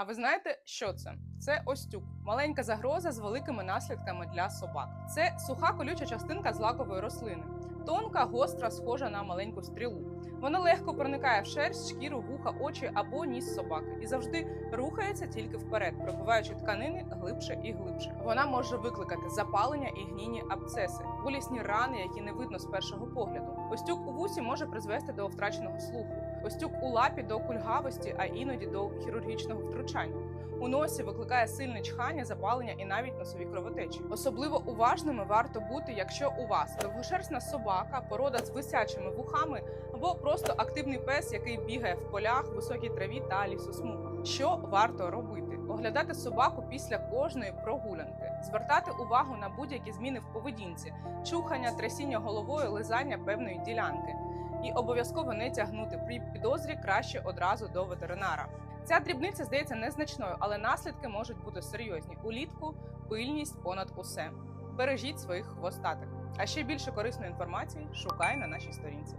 А ви знаєте, що це? Це остюк, маленька загроза з великими наслідками для собак. Це суха колюча частинка злакової рослини. Тонка, гостра, схожа на маленьку стрілу. Вона легко проникає в шерсть, шкіру, вуха, очі або ніс собаки і завжди рухається тільки вперед, пробиваючи тканини глибше і глибше. Вона може викликати запалення і гнійні абцеси, болісні рани, які не видно з першого погляду. Остюк у вусі може призвести до втраченого слуху. Остюк у лапі до кульгавості, а іноді до хірургічного втручання. У носі викликає сильне чхання, запалення і навіть носові кровотечі. Особливо уважними варто бути, якщо у вас довгошерстна собака, порода з висячими вухами або просто активний пес, який бігає в полях, високій траві та лісосмугах. Що варто робити? Оглядати собаку після кожної прогулянки, звертати увагу на будь-які зміни в поведінці, чухання, трясіння головою, лизання певної ділянки. І обов'язково не тягнути при підозрі краще одразу до ветеринара. Ця дрібниця здається незначною, але наслідки можуть бути серйозні. Улітку пильність понад усе. Бережіть своїх хвостатих. А ще більше корисної інформації шукай на нашій сторінці.